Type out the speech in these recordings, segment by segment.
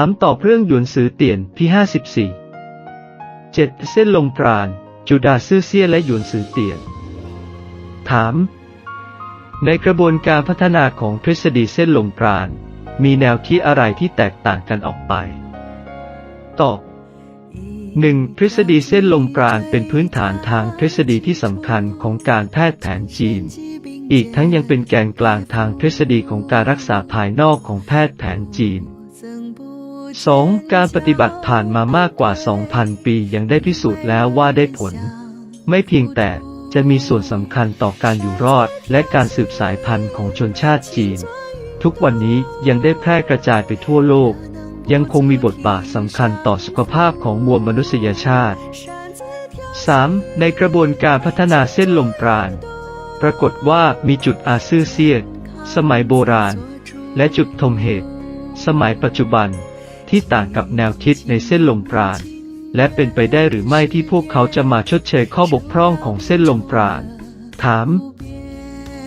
ามตอบเรื่องหยวนซือเตียนที่ 54 7. เส้นลมปราณจูดาซื่อเซียและหยวนซือเตียน ถาม ในกระบวนการพัฒนาของทฤษฎีเส้นลมปราณ มีแนวคิดอะไรที่แตกต่างกันออกไป ตอบ 1. ทฤษฎีเส้นลมปราณเป็นพื้นฐานทางทฤษฎีที่สำคัญของการแพทย์แผนจีน อีกทั้งยังเป็นแกนกลางทางทฤษฎีของการรักษาภายนอกของแพทย์แผนจีน 2. การปฏิบัติผ่านมามากกว่า 2,000 ปียังได้พิสูจน์แล้วว่าได้ผล ไม่เพียงแต่จะมีส่วนสำคัญต่อการอยู่รอด และการสืบสายพันธุ์ของชนชาติจีน ทุกวันนี้ยังได้แพร่กระจายไปทั่วโลก ยังคงมีบทบาทสำคัญต่อสุขภาพของมวลมนุษยชาติ 3. ในกระบวนการพัฒนาเส้นลมปราณ ปรากฏว่ามีจุดอาซื่อเซียด สมัยโบราณ และจุดทมเหตุ สมัยปัจจุบัน ที่ต่างกับแนวคิดในเส้นลมปราณ และเป็นไปได้หรือไม่ที่พวกเขาจะมาชดเชยข้อบกพร่องของเส้นลมปราณ ถาม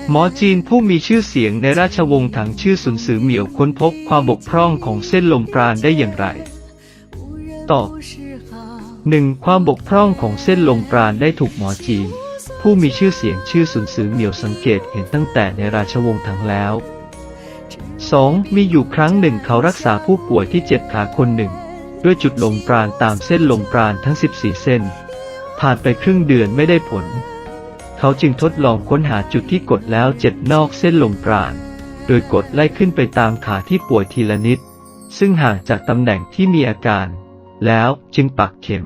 หมอจีนผู้มีชื่อเสียงในราชวงศ์ถังชื่อสุนซือเหมียวค้นพบความบกพร่องของเส้นลมปราณได้อย่างไร ตอบหนึ่งความบกพร่องของเส้นลมปราณได้ถูกหมอจีน ผู้มีชื่อเสียงชื่อสุนซือเหมียวสังเกตเห็นตั้งแต่ในราชวงศ์ถังแล้ว 2. มีอยู่ครั้งหนึ่งเขารักษาผู้ป่วยที่เจ็บขาคนหนึ่ง ด้วยจุดลมปราณตามเส้นลมปราณทั้ง 14 เส้น ผ่านไปครึ่งเดือนไม่ได้ผล เขาจึงทดลองค้นหาจุดที่กดแล้วเจ็บนอกเส้นลมปราณ โดยกดไล่ขึ้นไปตามขาที่ป่วยทีละนิด ซึ่งห่างจากตำแหน่งที่มีอาการ แล้วจึงปักเข็ม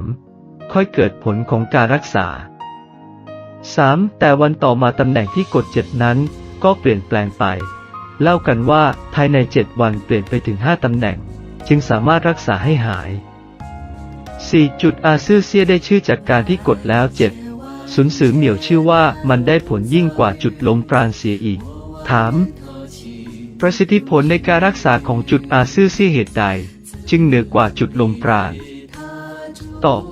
ค่อยเกิดผลของการรักษา 3. แต่วันต่อมาตำแหน่งที่กดเจ็บนั้นก็เปลี่ยนแปลงไป เล่ากันว่าภายใน 7 วันเปลี่ยนไปถึง 5 ตำแหน่ง จึงสามารถรักษาให้หาย 4. จุดอาซื่อเซียได้ชื่อจากการที่กดแล้วเจ็บสุนสือเหมียวชื่อว่ามันได้ผลยิ่งกว่าจุดลมปราณเสียอีก ถาม ประสิทธิผลในการรักษาของจุดอาซื่อเซียเหตุใด จึงเหนือกว่าจุดลมปราณตอบ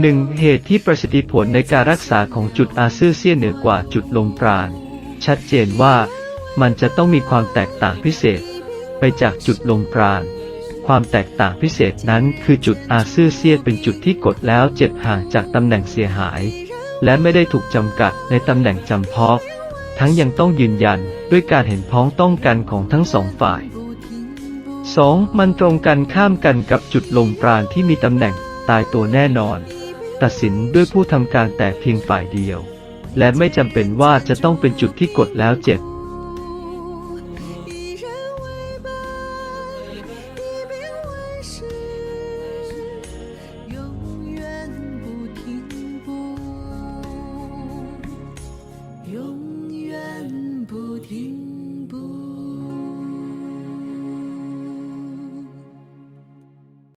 หนึ่งเหตุที่ประสิทธิผลในการรักษาของจุดอาซื่อเซียเหนือกว่าจุดลมปราณชัดเจนว่า มันจะต้องมีความแตกต่างพิเศษ ไปจากจุดลมปราณความแตกต่างพิเศษนั้นคือจุดอาซื่อเซียเป็นจุดที่กดแล้วเจ็บห่างจากตำแหน่งเสียหาย และไม่ได้ถูกจำกัดในตำแหน่งจำเพาะทั้งยังต้องยืนยันด้วยการเห็นพ้องต้องกันของทั้งสองฝ่าย 2. มันตรงกันข้ามกันกับจุดลมปราณที่มีตำแหน่งตายตัวแน่นอน ตัดสินด้วยผู้ทำการแต่เพียงฝ่ายเดียว และไม่จำเป็นว่าจะต้องเป็นจุดที่กดแล้วเจ็บ